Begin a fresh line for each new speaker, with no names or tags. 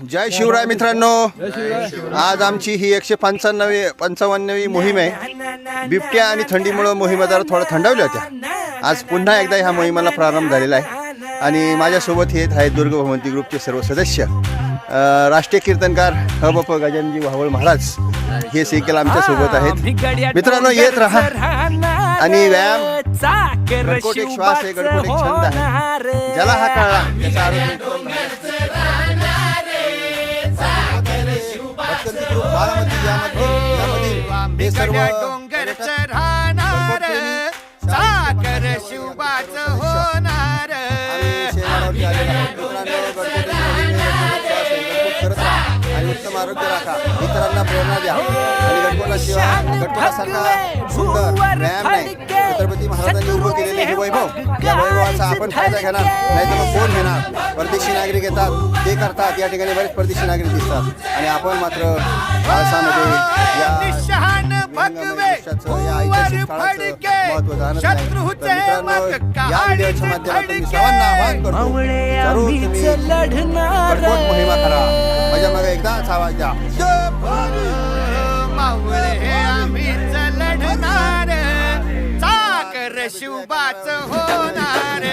जय शिवराय मित्रांनो. आज आमची ही एकशे पंच्याण्णवी पंचावन्नवी मोहीम आहे. बिबट्या आणि थंडीमुळं मोहिमा जरा थोड्या थंडावल्या होत्या. आज पुन्हा एकदा ह्या मोहिमेला प्रारंभ झालेला आहे. आणि माझ्यासोबत हे आहेत दुर्ग भवंती ग्रुपचे सर्व सदस्य. राष्ट्रीय कीर्तनकार ह प गजानजी वाहवळ महाराज हे सेकेल आमच्यासोबत आहेत. मित्रांनो येत राहा. आणि व्यायाम. गडकोट एक श्वास आहे एक छंद आहे. ज्याला हा कळला त्याचा आरोग्य बारामती यामध्ये हे. सर्व
डोंगरचं राहणार. साखर शिवबाच होणार.
आणि उत्तम आरोग्य राखा. इतरांना प्रेरणा द्या. आणि सुंदर व्यायाम नाही. छत्रपती महाराजांनी उभं केलेले हे वैभव. या आपण फायदा घेणार. नाही तर मग कोण घेणार? परदेशी नागरिक येतात. ते करतात. या ठिकाणी बरेच परदेशी नागरिक दिसतात. आणि आपण मात्र पावसामध्ये या
निशान भगवे
दृश्याचं,
नशिबाच होणार